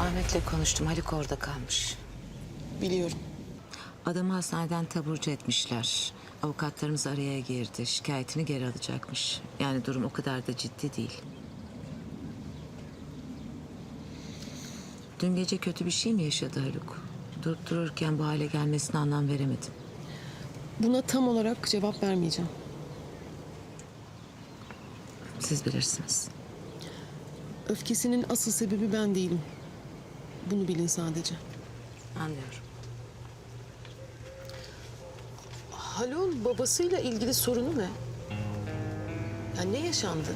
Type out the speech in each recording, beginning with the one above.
Ahmet'le konuştum. Haluk orada kalmış. Biliyorum. Adamı hastaneden taburcu etmişler. Avukatlarımız araya girdi. Şikayetini geri alacakmış. Yani durum o kadar da ciddi değil. Dün gece kötü bir şey mi yaşadı Haluk? Durup dururken bu hale gelmesine anlam veremedim. Buna tam olarak cevap vermeyeceğim. Siz bilirsiniz. Öfkesinin asıl sebebi ben değilim. Bunu bilin sadece. Anlıyorum. Haluk'un babasıyla ilgili sorunu ne? Yani ne yaşandı?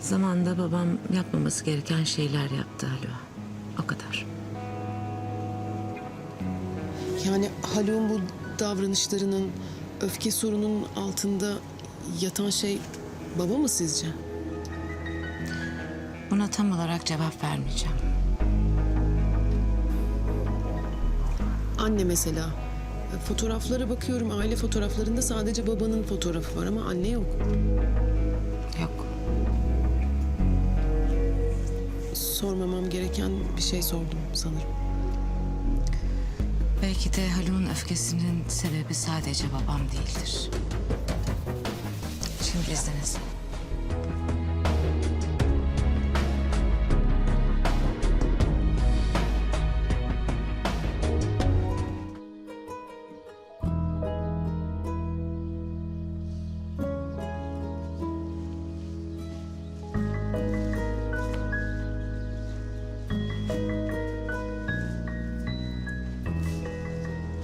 Zamanında babam yapmaması gereken şeyler yaptı Haluk'a. O kadar. Yani Haluk'un bu davranışlarının, öfke sorunun altında yatan şey baba mı sizce? Buna tam olarak cevap vermeyeceğim. Anne mesela. Fotoğraflara bakıyorum. Aile fotoğraflarında sadece babanın fotoğrafı var ama anne yok. Yok. Sormamam gereken bir şey sordum sanırım. Belki de Haluk'un öfkesinin sebebi sadece babam değildir. Şimdi izninizle.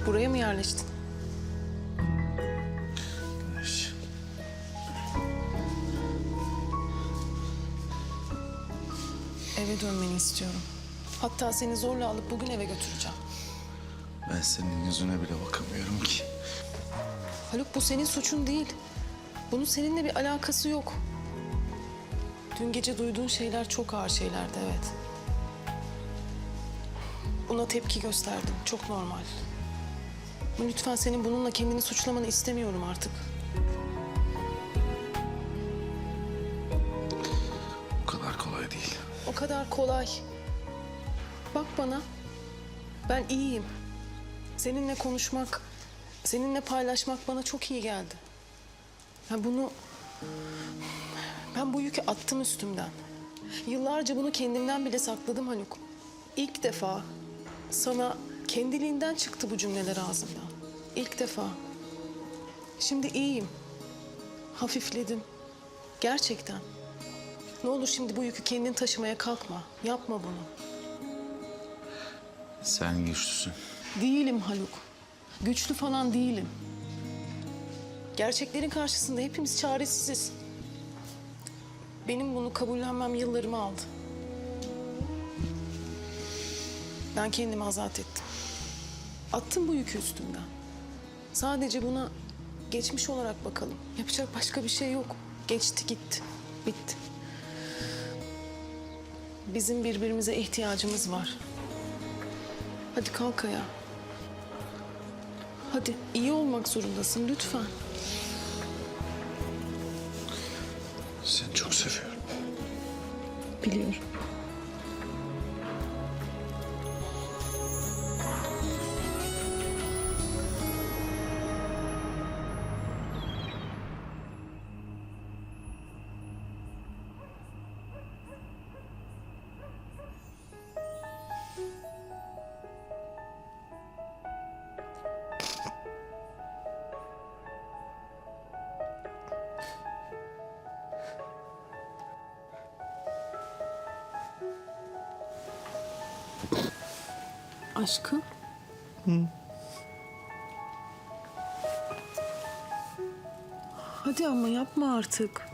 Buraya mı yerleştin? Eve dönmeni istiyorum. Hatta seni zorla alıp bugün eve götüreceğim. Ben senin yüzüne bile bakamıyorum ki. Haluk bu senin suçun değil. Bunun seninle bir alakası yok. Dün gece duyduğun şeyler çok ağır şeylerdi evet. Buna tepki gösterdim. Çok normal. Lütfen senin bununla kendini suçlamanı istemiyorum artık. Bu kadar kolay değil. O kadar kolay. Bak bana. Ben iyiyim. Seninle konuşmak, seninle paylaşmak bana çok iyi geldi. Ben bunu... Ben bu yükü attım üstümden. Yıllarca bunu kendimden bile sakladım Haluk. İlk defa sana kendiliğinden çıktı bu cümleler ağzımdan. İlk defa. Şimdi iyiyim. Hafifledim. Gerçekten. Ne olur şimdi bu yükü kendin taşımaya kalkma. Yapma bunu. Sen güçlüsün. Değilim Haluk. Güçlü falan değilim. Gerçeklerin karşısında hepimiz çaresiziz. Benim bunu kabullenmem yıllarımı aldı. Ben kendimi azat ettim. Attım bu yükü üstümden. Sadece buna geçmiş olarak bakalım. Yapacak başka bir şey yok. Geçti gitti. Bitti. Bizim birbirimize ihtiyacımız var. Hadi kalk ayağa. Hadi iyi olmak zorundasın lütfen. Seni çok seviyorum. Biliyorum. Aşkım. Hadi ama yapma artık.